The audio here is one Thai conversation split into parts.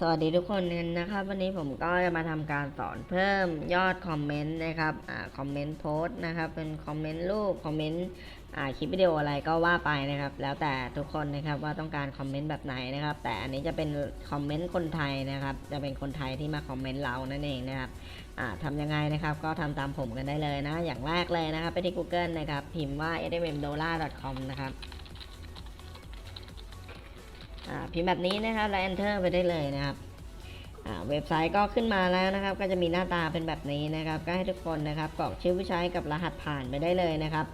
สวัสดีทุกคนนะครับ วันนี้ผมก็จะมาทำการสอนเพิ่มยอดคอมเมนต์นะครับอ่าคอมเมนต์โพสต์นะครับ เป็นคอมเมนต์รูปคอมเมนต์อ่าคลิปวิดีโออะไรก็ว่าไปนะครับ แล้วแต่ทุกคนนะครับว่าต้องการคอมเมนต์แบบไหนนะครับ แต่อันนี้จะเป็นคอมเมนต์คนไทยนะครับ จะเป็นคนไทยที่มาคอมเมนต์เรานั่นเองนะครับอ่าทำยังไงนะครับ ก็ทำตามผมกันได้เลยนะ อย่างแรกเลยนะครับ ไปที่ Google นะครับ พิมพ์ว่า smdollar.com นะครับ พิมพ์แบบนี้นะครับแล้ว enter ไปได้เลยนะครับเว็บไซต์ก็ขึ้นมาแล้วนะครับ ก็จะมีหน้าตาเป็นแบบนี้นะครับ ก็ให้ทุกคนนะครับกรอกชื่อผู้ใช้กับรหัสผ่านไปได้เลยนะครับ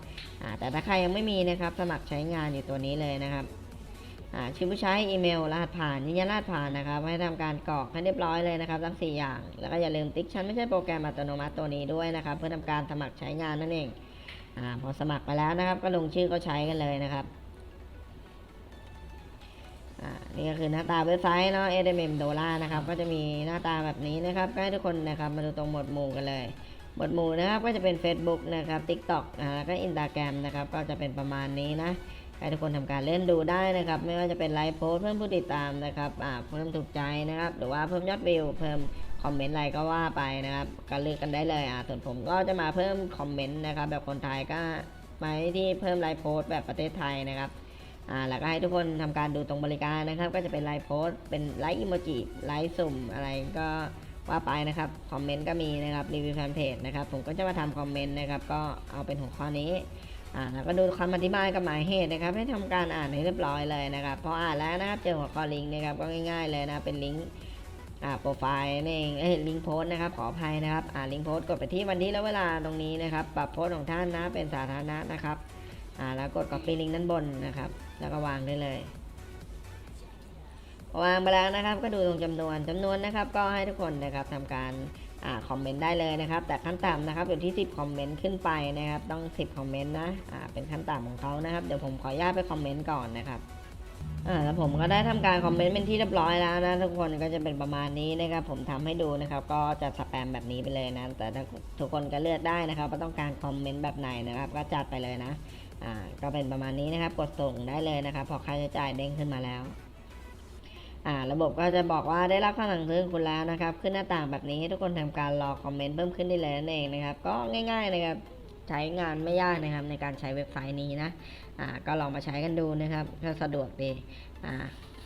แต่ถ้าใครยังไม่มีนะครับ สมัครใช้งานอยู่ตัวนี้เลยนะครับชื่อผู้ใช้อีเมลรหัสผ่านยืนยันรหัสผ่านนะครับ ให้ทำการกรอกให้เรียบร้อยเลยนะครับทั้ง 4 อย่าง แล้วก็อย่าลืมติ๊กชั้นไม่ใช่โปรแกรมอัตโนมัติตัวนี้ด้วยนะครับ เพื่อทำการสมัครใช้งานนั่นเองอพอสมัครไปแล้วนะครับ ก็ลงชื่อก็ใช้กันเลยนะครับ อ่านี่ก็คือหน้าตาเว็บไซต์เนาะ SMM Dollar นะครับ ก็จะมีหน้าตาแบบนี้นะครับก็ให้ทุกคนนะครับมาดูตรงหมวดหมู่กันเลย หมวดหมู่นะครับก็จะเป็น Facebook นะครับ TikTok อ่าแล้วก็ Instagram นะครับก็จะเป็นประมาณนี้นะให้ทุกคนทำการเล่นดูได้นะครับ ไม่ว่าจะเป็นไลฟ์โพสเพิ่มผู้ติดตามนะครับอ่าเพิ่มถูกใจนะครับ หรือว่าเพิ่มยอดวิวเพิ่มคอมเมนต์อะไรก็ว่าไปนะครับก็เลือกกันได้เลยอ่าส่วนผมก็จะมาเพิ่มคอมเมนต์นะครับแบบคนไทยก็ไปที่เพิ่มไลฟ์โพสแบบประเทศไทยนะครับ อ่าแล้วก็ให้ทุกคนทำการดูตรงบริการนะครับ ก็จะเป็นไลฟ์โพสเป็นไลฟ์อิโมจิไลฟ์สุ่มอะไรก็ว่าไปนะครับคอมเมนต์ก็มีนะครับรีวิวแฟนเพจนะครับผมก็จะมาทำคอมเมนต์นะครับก็เอาเป็นหัวข้อนี้อ่าแล้วก็ดูคำอธิบายกับหมายเหตุนะครับ ให้ทำการอ่านให้เรียบร้อยเลยนะครับพออ่านแล้วนะครับเจอหัวข้อลิงก์นะครับก็ง่ายๆเลยนะเป็นลิงก์อ่าโปรไฟล์นั่เองเอ้ยลิงก์โพสนะครับขออภัยนะครับอ่าลิงก์โพสกดไปที่วันที่และเวลาตรงนี้นะครับปรับโพสของท่านนะเป็นสาธารณะนะครับ อ่าแล้วกด copy link ด้านบนนะครับ แล้วก็วางได้เลยวางไปแล้วนะครับก็ดูตรงจำนวนจำนวนนะครับ ก็ให้ทุกคนนะครับทำการอ่าคอมเมนต์ได้เลยนะครับ แต่ขั้นต่ำนะครับอยู่ที่ 10 คอมเมนต์ขึ้นไปนะครับ ต้อง 10 คอมเมนต์นะอ่าเป็นขั้นต่ำของเขานะครับเดี๋ยวผมขออนุญาตไปคอมเมนต์ก่อนนะครับอ่าแล้วผมก็ได้ทำการคอมเมนต์เป็นที่เรียบร้อยแล้วนะทุกคนก็จะเป็นประมาณนี้นะครับ ผมทำให้ดูนะครับ ก็จะสแปมแบบนี้ไปเลยนะแต่ถ้าทุกคนก็เลือกได้นะครับว่าต้องการคอมเมนต์แบบไหนนะครับ ก็จัดไปเลยนะ อ่าก็เป็นประมาณนี้นะครับ กดส่งได้เลยนะครับ พอค่าใช้จ่ายเด้งขึ้นมาแล้วอ่าระบบก็จะบอกว่าได้รับคำสั่งซื้อคุณแล้วนะครับ ขึ้นหน้าต่างแบบนี้ให้ทุกคนทำการรอคอมเมนต์เพิ่มขึ้นได้เลยนั่นเองนะครับ ก็ง่ายๆนะครับใช้งานไม่ยากนะครับในการใช้เว็บไซต์นี้นะอ่าก็ลองมาใช้กันดูนะครับก็สะดวกดีอ่า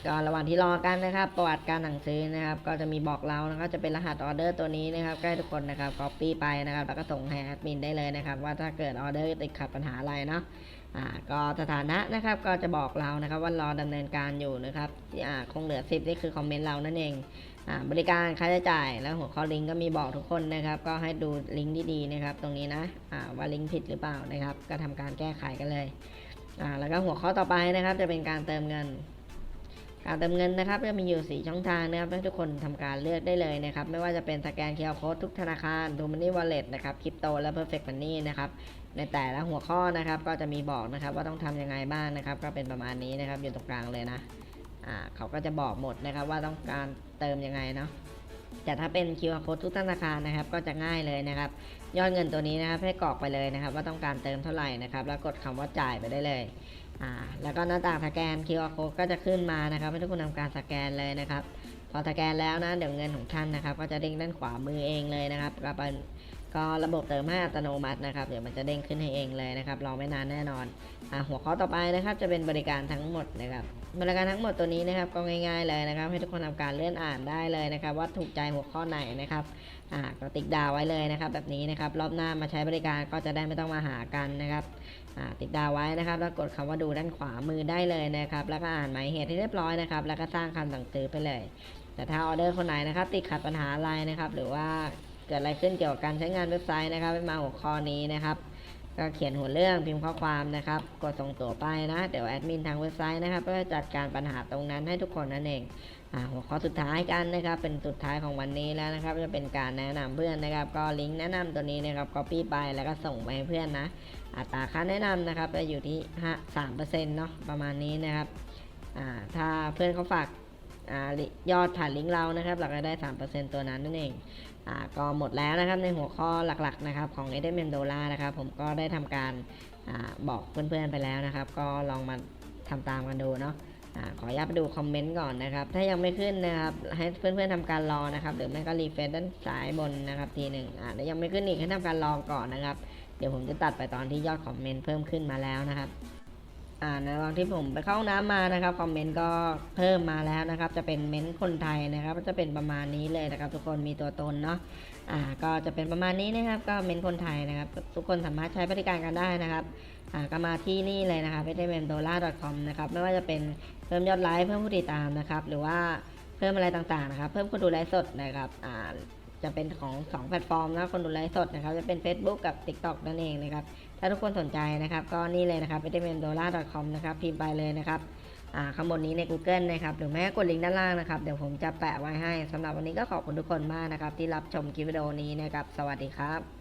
ก็ระหว่างที่รอกันนะครับ ประวัติการสั่งซื้อนะครับ ก็จะมีบอกเรานะครับจะเป็นรหัสออเดอร์ตัวนี้นะครับก็ให้ทุกคนนะครับ copy ไปนะครับ แล้วก็ส่งให้แอดมินได้เลยนะครับ ว่าถ้าเกิดออเดอร์ติดขัดปัญหาอะไรเนาะอ่าก็สถานะนะครับก็จะบอกเรานะครับว่ารอดำเนินการอยู่นะครับอ่าคงเหลือ 10 นี่คือคอมเมนต์เรานั่นเองอ่าบริการค่าใช้จ่ายแล้วหัวข้อลิงก์ก็มีบอกทุกคนนะครับ ก็ให้ดูลิงก์ดีๆนะครับ ตรงนี้นะอ่าว่าลิงก์ผิดหรือเปล่านะครับ ก็ทำการแก้ไขกันเลยอ่าแล้วก็หัวข้อต่อไปนะครับ จะเป็นการเติมเงิน การเติมเงินนะครับจะมีอยู่ 4 ช่องทางนะครับให้ทุกคนทำการเลือกได้เลยนะครับ ไม่ว่าจะเป็นสแกนเคอร์โค้ดทุกธนาคาร d o m a n y Wallet นะครับคริปโตและ Perfect Money นะครับในแต่ละหัวข้อนะครับก็จะมีบอกนะครับว่าต้องทำยังไงบ้างนะครับ ก็เป็นประมาณนี้นะครับอยู่ตรงกลางเลยนะอ่าเขาก็จะบอกหมดนะครับว่าต้องการเติมยังไงเนาะแต่ถ้าเป็น QR code ทุกธนาคารนะครับ ก็จะง่ายเลยนะครับ ยอดเงินตัวนี้นะครับให้กรอกไปเลยนะครับ ว่าต้องการเติมเท่าไหร่นะครับ แล้วกดคำว่าจ่ายไปได้เลยอ่าแล้วก็หน้าต่างสแกน QR code ก็จะขึ้นมานะครับให้ทุกคนทำการสแกนเลยนะครับ พอสแกนแล้วนะเดี๋ยวเงินของท่านนะครับ ก็จะเด้งด้านขวามือเองเลยนะครับก็เป็น ก็ระบบเติมให้อัตโนมัตินะครับ เดี๋ยวมันจะเด้งขึ้นให้เองเลยนะครับรอไม่นานแน่นอนอ่าหัวข้อต่อไปนะครับ จะเป็นบริการทั้งหมดนะครับ บริการทั้งหมดตัวนี้นะครับก็ง่าย ๆเลยนะครับ ให้ทุกคนทำการเลื่อนอ่านได้เลยนะครับ ว่าถูกใจหัวข้อไหนนะครับอ่าก็ติ๊กดาวไว้เลยนะครับ แบบนี้นะครับรอบหน้ามาใช้บริการก็จะได้ไม่ต้องมาหากันนะครับอ่าติดดาวไว้นะครับ แล้วกดคำว่าดูด้านขวามือได้เลยนะครับ แล้วก็อ่านหมายเหตุให้เรียบร้อยนะครับ แล้วก็สร้างคำสั่งซื้อไปเลย แต่ถ้าออเดอร์คนไหนนะครับ ติดขัดปัญหาอะไรนะครับ หรือว่า เกิดอะไรขึ้นเกี่ยวกับการใช้งานเว็บไซต์นะครับให้มาหัวข้อนี้นะครับ ก็เขียนหัวเรื่องพิมพ์ข้อความนะครับกดส่งตัวไปนะ เดี๋ยวแอดมินทางเว็บไซต์นะครับก็จะจัดการปัญหาตรงนั้นให้ทุกคนนั่นเองหัวข้อสุดท้ายกันนะครับ เป็นสุดท้ายของวันนี้แล้วนะครับ จะเป็นการแนะนำเพื่อนนะครับ ก็ลิงก์แนะนำตัวนี้นะครับ copy ไปแล้วก็ส่งไปให้เพื่อนนะ อัตราค่าแนะนำนะครับจะอยู่ที่สามเปอร์เซ็นต์เนาะประมาณนี้นะครับถ้าเพื่อนเขาฝากอยอดผ่านลิงก์เรานะครับ เราก็ได้สามเปอร์เซ็นต์ตัวนั้นนั่นเอง อ่าก็หมดแล้วนะครับในหัวข้อหลักๆนะครับของ e d m e n d o l a นะครับผมก็ได้ทำการอบอกเพื่อนๆไปแล้วนะครับ ก็ลองมาทำตามกันดูเนาะอขออนุญาตไปดูคอมเมนต์ก่อนนะครับ ถ้ายังไม่ขึ้นนะครับ ให้เพื่อนๆทำการรอนะครับ หรือไม่ก็รีเฟรชด้านซ้ายบนนะครับทีหนึ่งอ่าแล้วยังไม่ขึ้นอีกให้ทำการรอก่อนนะครับ เดี๋ยวผมจะตัดไปตอนที่ยอดคอมเมนต์เพิ่มขึ้นมาแล้วนะครับ อ่าในระหว่างที่ผมไปเข้าน้ำมานะครับคอมเมนต์ก็เพิ่มมาแล้วนะครับ จะเป็นเม้นต์คนไทยนะครับก็จะเป็นประมาณนี้เลยนะครับ ทุกคนมีตัวตนเนาะอ่าก็จะเป็นประมาณนี้นะครับก็เม้นต์คนไทยนะครับ ทุกคนสามารถใช้บริการกันได้นะครับอ่าก็มาที่นี่เลยนะครับ p m d o l a r c o m นะครับไม่ว่าจะเป็นเพิ่มยอดไลค์เพิ่มผู้ติดตามนะครับ หรือว่าเพิ่มอะไรต่างๆนะครับ เพิ่มคนดูไลฟ์สดนะครับอ่าจะเป็นของสองแพลตฟอร์มนะคนดูไลฟ์สดนะครับ จะเป็น Facebook กับ TikTok นั่นเองนะครับ ถ้าทุกคนสนใจนะครับ ก็นี่เลยนะครับ v i t a m i n d o l a c o m นะครับ พิมพ์ไปเลยนะครับอ่าข้างบนนี้ใน Google นะครับ หรือแม้กดลิงก์ด้านล่างนะครับ เดี๋ยวผมจะแปะไว้ให้สำหรับวันนี้ก็ขอบคุณทุกคนมากนะครับ ที่รับชมคลิปวิดีโอนี้นะครับ สวัสดีครับ